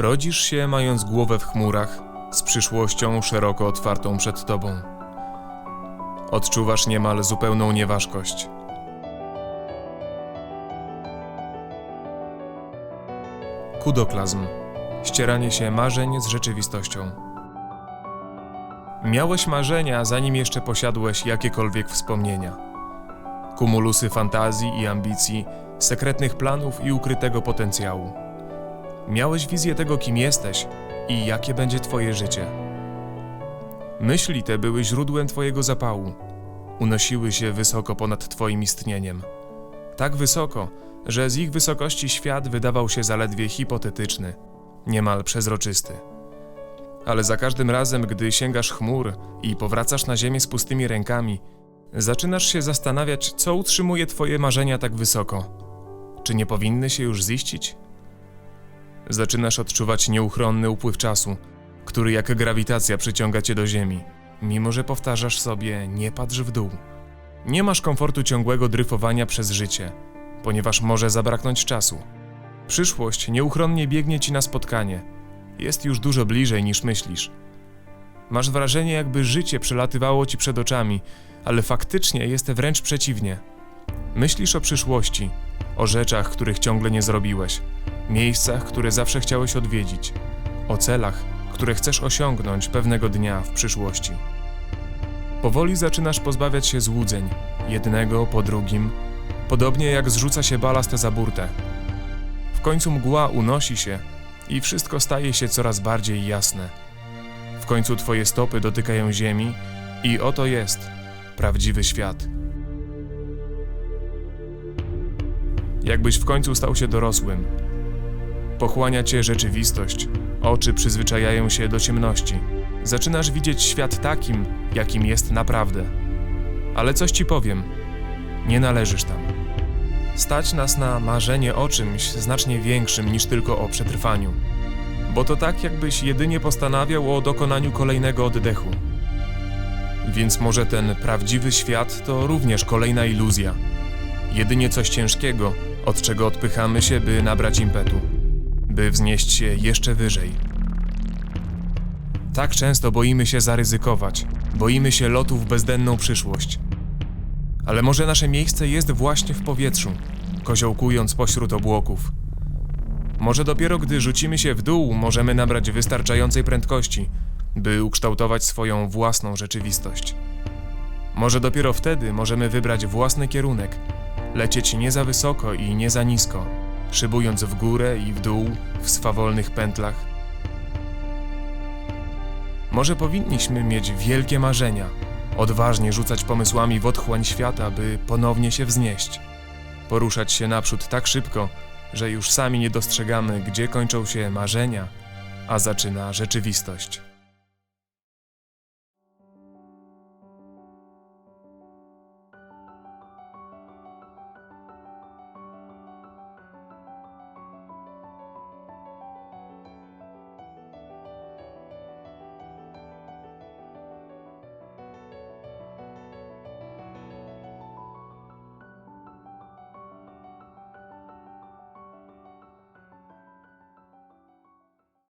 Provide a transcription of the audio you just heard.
Rodzisz się mając głowę w chmurach, z przyszłością szeroko otwartą przed tobą. Odczuwasz niemal zupełną nieważkość. Kudoklazm. Ścieranie się marzeń z rzeczywistością. Miałeś marzenia, zanim jeszcze posiadłeś jakiekolwiek wspomnienia. Kumulusy fantazji i ambicji, sekretnych planów i ukrytego potencjału. Miałeś wizję tego, kim jesteś i jakie będzie Twoje życie. Myśli te były źródłem Twojego zapału. Unosiły się wysoko ponad Twoim istnieniem. Tak wysoko, że z ich wysokości świat wydawał się zaledwie hipotetyczny, niemal przezroczysty. Ale za każdym razem, gdy sięgasz chmur i powracasz na ziemię z pustymi rękami, zaczynasz się zastanawiać, co utrzymuje Twoje marzenia tak wysoko. Czy nie powinny się już ziścić? Zaczynasz odczuwać nieuchronny upływ czasu, który jak grawitacja przyciąga cię do ziemi, mimo że powtarzasz sobie nie patrz w dół. Nie masz komfortu ciągłego dryfowania przez życie, ponieważ może zabraknąć czasu. Przyszłość nieuchronnie biegnie ci na spotkanie. Jest już dużo bliżej niż myślisz. Masz wrażenie, jakby życie przelatywało ci przed oczami, ale faktycznie jest wręcz przeciwnie. Myślisz o przyszłości, o rzeczach, których ciągle nie zrobiłeś, miejscach, które zawsze chciałeś odwiedzić, o celach, które chcesz osiągnąć pewnego dnia w przyszłości. Powoli zaczynasz pozbawiać się złudzeń, jednego po drugim, podobnie jak zrzuca się balast za burtę. W końcu mgła unosi się i wszystko staje się coraz bardziej jasne. W końcu twoje stopy dotykają ziemi i oto jest prawdziwy świat. Jakbyś w końcu stał się dorosłym. Pochłania cię rzeczywistość, oczy przyzwyczajają się do ciemności. Zaczynasz widzieć świat takim, jakim jest naprawdę. Ale coś ci powiem: nie należysz tam. Stać nas na marzenie o czymś znacznie większym niż tylko o przetrwaniu. Bo to tak, jakbyś jedynie postanawiał o dokonaniu kolejnego oddechu. Więc może ten prawdziwy świat to również kolejna iluzja. Jedynie coś ciężkiego, od czego odpychamy się, by nabrać impetu, by wznieść się jeszcze wyżej. Tak często boimy się zaryzykować, boimy się lotu w bezdenną przyszłość. Ale może nasze miejsce jest właśnie w powietrzu, koziołkując pośród obłoków. Może dopiero gdy rzucimy się w dół, możemy nabrać wystarczającej prędkości, by ukształtować swoją własną rzeczywistość. Może dopiero wtedy możemy wybrać własny kierunek, lecieć nie za wysoko i nie za nisko, szybując w górę i w dół w swawolnych pętlach. Może powinniśmy mieć wielkie marzenia, odważnie rzucać pomysłami w otchłań świata, by ponownie się wznieść, poruszać się naprzód tak szybko, że już sami nie dostrzegamy, gdzie kończą się marzenia, a zaczyna rzeczywistość.